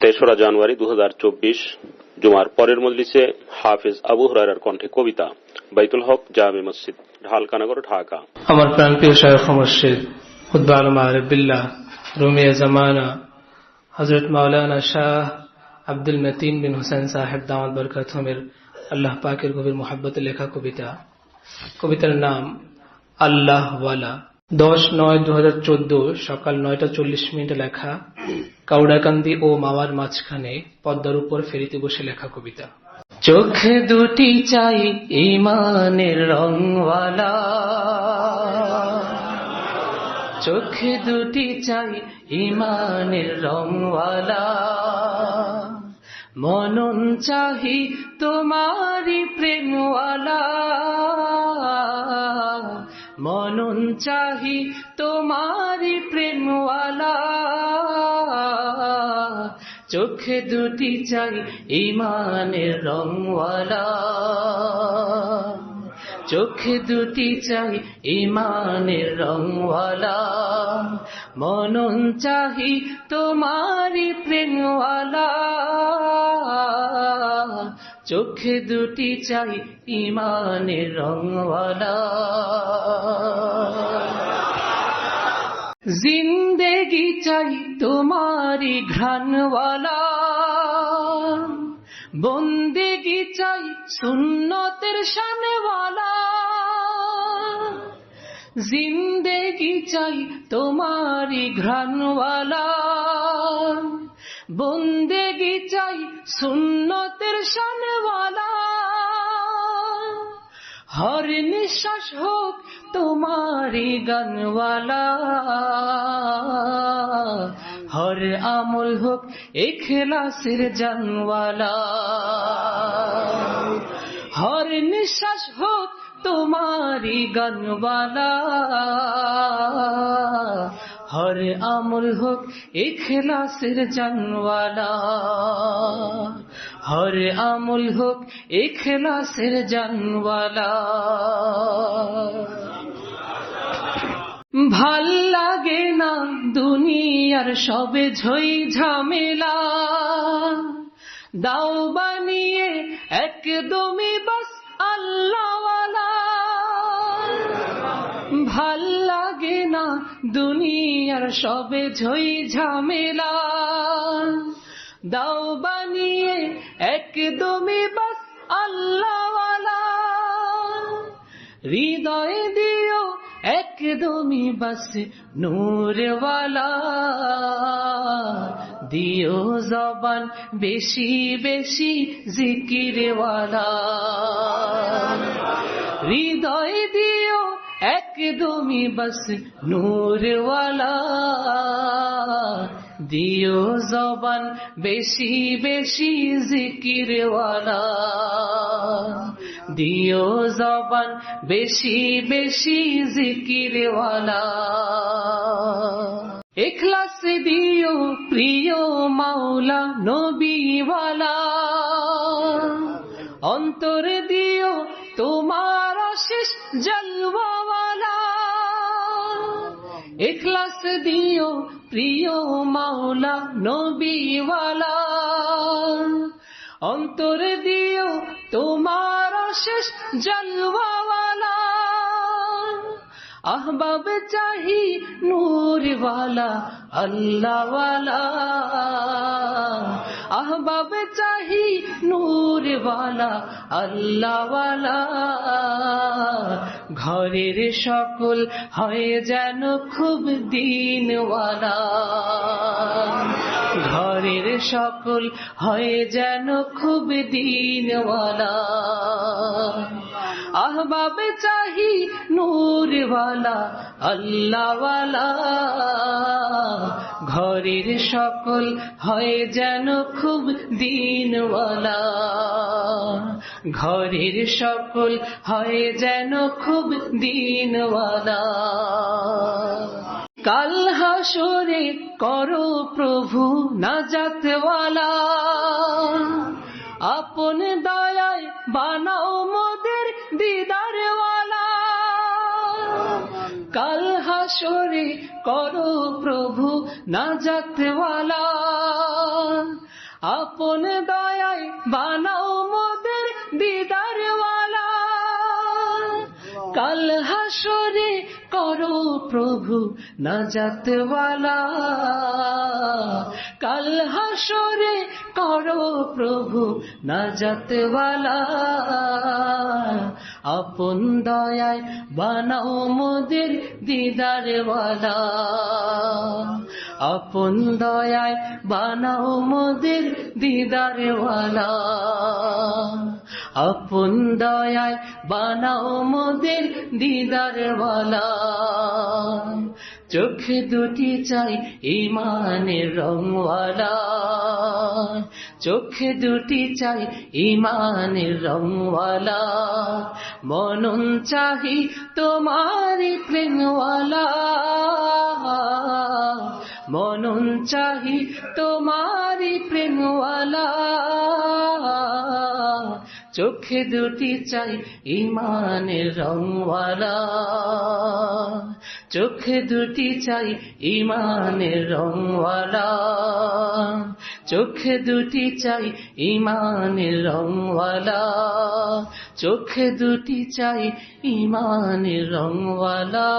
তেসরা জানুয়ারি দু জুমার পরের মজলিসে হাফিজ আবু হুরায়রার কণ্ঠে কবিতা। বাইতুল হক, জামে মসজিদ ঢালকানগর ঢাকা। আমার প্রাণপ্রিয় শায়খ মুর্শিদ খুদ্া আলম আরবিল্লাহ রুমিয়া জামানা হজরত মাওলানা শাহ আব্দুল মতিন বিন হুসেন সাহেব দামাত বরকাতমের আল্লাহ পাকের গভীর মোহাব্বতে লেখা কবিতা। কবিতার নাম আল্লাহ ওয়ালা। দশ নয় দু হাজার চোদ্দ, সকাল নয়টা চল্লিশ মিনিটে লেখা কাউড়াকান্দি ও মাওয়ার মাঝখানে পদ্মার উপর ফেরিতে বসে লেখা কবিতা। চোখে দুটি চাই ইমানের রংওয়ালা। চোখে দুটি চাই ইমানের রংওয়ালা। মনন চাহি তোমারি চাহি তোমারি প্রেমওয়ালা। চোখে দুটি চাই ইমানের রংওয়ালা। চোখে দুটি চাই ইমানের রংওয়ালা। মনন চাহি তোমারি প্রেমওয়ালা। চোখে দুটি চাই ইমানের রংওয়ালা। জিন্দেগি চাই তোমারি ঘ্রাণওয়ালা। বন্দেগি চাই সুন্নতের শানওয়ালা। জিন্দেগি চাই তোমারি ঘ্রাণওয়ালা। বন্দেগি চাই সুন্নতের শানওয়ালা। হর নিঃশ্বাস হোক তোমারি গানওয়ালা। হর আমল হোক এখলাসের জানওয়ালা। হর নিঃশ্বাস হোক তোমারি গানওয়ালা। হর আমল হোক এখলাসের জানওয়ালা। হর আমল হোক এখলাসের জানওয়ালা। ভালো লাগে না দুনিয়ার সবে ঝই ঝামেলা। দাও বানিয়ে একদমই বাস আল্লাহওয়ালা। ভালো না দুনিয়ার সবে ঝই ঝামেলা। দাও বানিয়ে একদমই বাস আল্লাহওয়ালা। হৃদয় দিও একদমই বাস নূরওয়ালা। দিও জবান বেশি বেশি জিকিরওয়ালা। হৃদয় দিও একদমই বাস নূরওয়ালা। দিও জবান বেশি বেশি জিকিরওয়ালা। দিও জবান বেশি বেশি জিকিরওয়ালা। এখলাস দিও প্রিয় মাওলা নবীওয়ালা। অন্তর দিও তোমার শেষ জলওয়ালা। এখলাস দিও প্রিয় মাওলা নবীওয়ালা। অন্তর দিও তোমার শেষ জলওয়ালা। আহবাব চাহি নূরওয়ালা, আল্লাহওয়ালা। আহবাব চাহি নূরওয়ালা আল্লাহওয়ালা। ঘরের সকল হয় যেন খুব দিনওয়ালা। ঘরের সকল হয় যেন খুব দিনওয়ালা। আহবাব চাহি নূরওয়ালা, আল্লাহওয়ালা। ঘরের সকল হয় যেন খুব দিনওয়ালা। ঘরের সকল হয় যেন খুব দিনওয়ালা। কাল হাসরে করো প্রভু নাজাতওয়ালা। আপন দয়ায় বানাও মোদের দিদারওয়ালা। কাল হাসরে করো প্রভু নাজাতওয়ালা। আপন দয়ায় বানাও কাল হাসরে করো প্রভু নাজাতওয়ালা। কাল হাসরে করো প্রভু নাজাতওয়ালা। আপন দয়ায় বানাও মোদের দিদারওয়ালা। আপন দয়ায় বানাও মোদের দিদারওয়ালা। আপন দয়ায় বানাও মোদের দিদারওয়ালা। চোখে দুটি চাই ইমানের রংওয়ালা। চোখে দুটি চাই ইমানের রংওয়ালা। মনন চাহি তোমারি প্রেমওয়ালা মনন চাহি তোমারি প্রেমওয়ালা। চোখে দুটি চাই ইমানের রংওয়ালা। চোখে দুটি চাই ইমানের রংওয়ালা। চোখে দুটি চাই ইমানের রংওয়ালা। চোখে দুটি চাই ইমানের রংওয়ালা।